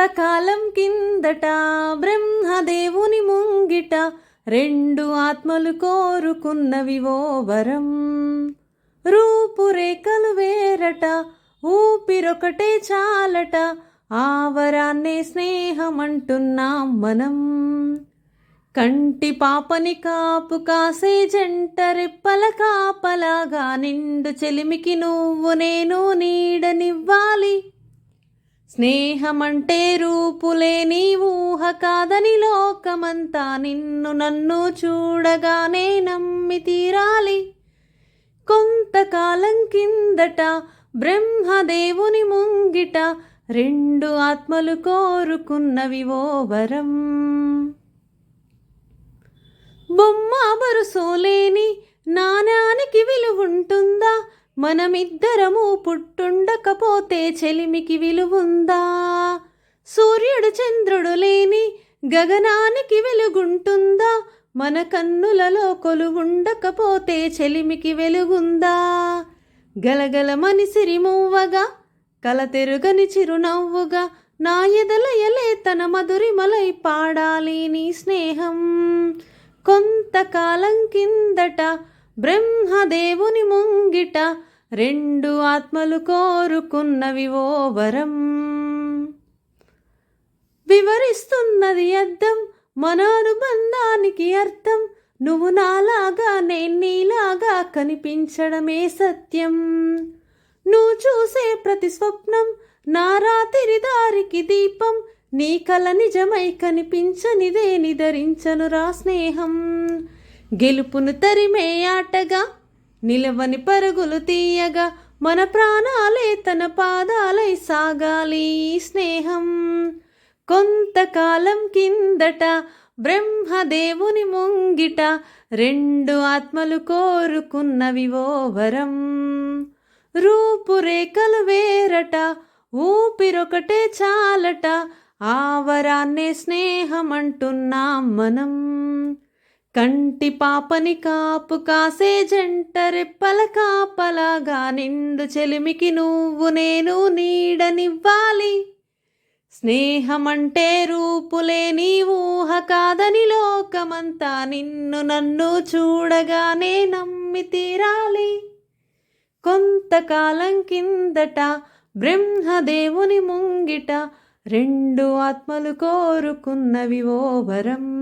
కొంతకాలం కిందట బ్రహ్మదేవుని ముంగిట రెండు ఆత్మలు కోరుకున్నవి ఓ వరం రూపురేఖలు వేరట ఊపిరొకటే చాలట ఆ వరాన్నే స్నేహమంటున్నాం మనం. కంటి పాపని కాపు కాసే జంట రెప్పల కాపలాగా నిండు చెలిమికి నువ్వు నేను నీడనివ్వా స్నేహమంటే రూపులేని ఊహ కాదని లోకమంతా నిన్ను నన్ను చూడగానే నమ్మి తీరాలి. కొంతకాలం కిందట బ్రహ్మదేవుని ముంగిట రెండు ఆత్మలు కోరుకున్నవి ఓ వరం. బొమ్మ బరుసోలేని నాణానికి విలువుంటుందా? మనమిద్దరము పుట్టుండకపోతే చెలిమికి విలువుందా? సూర్యుడు చంద్రుడు లేని గగనానికి వెలుగుంటుందా? మన కన్నులలో కొలువుండకపోతే చెలిమికి వెలుగుందా? గలగలమని సిరిమువ్వగా కలతెరుగని చిరునవ్వుగా నా ఎదలయలే తన మధురిమలై పాడాలి నీ స్నేహం. కొంతకాలం కిందట బ్రహ్మదేవుని ముంగిట రెండు ఆత్మలు కోరుకున్నవి ఓ వరం వివరిస్తున్నది అర్థం మన అనుబంధానికి అర్థం. నువ్వు నాలాగా నేను నీలాగా కనిపించడమే సత్యం. నువ్వు చూసే ప్రతి స్వప్నం నా రాత్రి దారికి దీపం. నీ కల నిజమై కనిపించనిదే నిధరించను రా స్నేహం. గెలుపును తరిమే ఆటగా నిలవని పరుగులు తీయగా మన ప్రాణాలే తన పాదాలై సాగాలి స్నేహం. కొంతకాలం కిందట బ్రహ్మదేవుని ముంగిట రెండు ఆత్మలు కోరుకున్నవి ఓ వరం రూపురేఖలు వేరట ఊపిరొకటే చాలట ఆ వరాన్నే స్నేహమంటున్నాం మనం. కంటి పాపని కాపు కాసే జంట రెప్పల కాపలాగా నిండు చెలిమికి నువ్వు నేను నీడనివ్వాలి. స్నేహమంటే రూపులేని ఊహ కాదని లోకమంతా నిన్ను నన్ను చూడగానే నమ్మి తీరాలి. కొంతకాలం కిందట బ్రహ్మదేవుని ముంగిట రెండు ఆత్మలు కోరుకున్నవి ఓ వరం.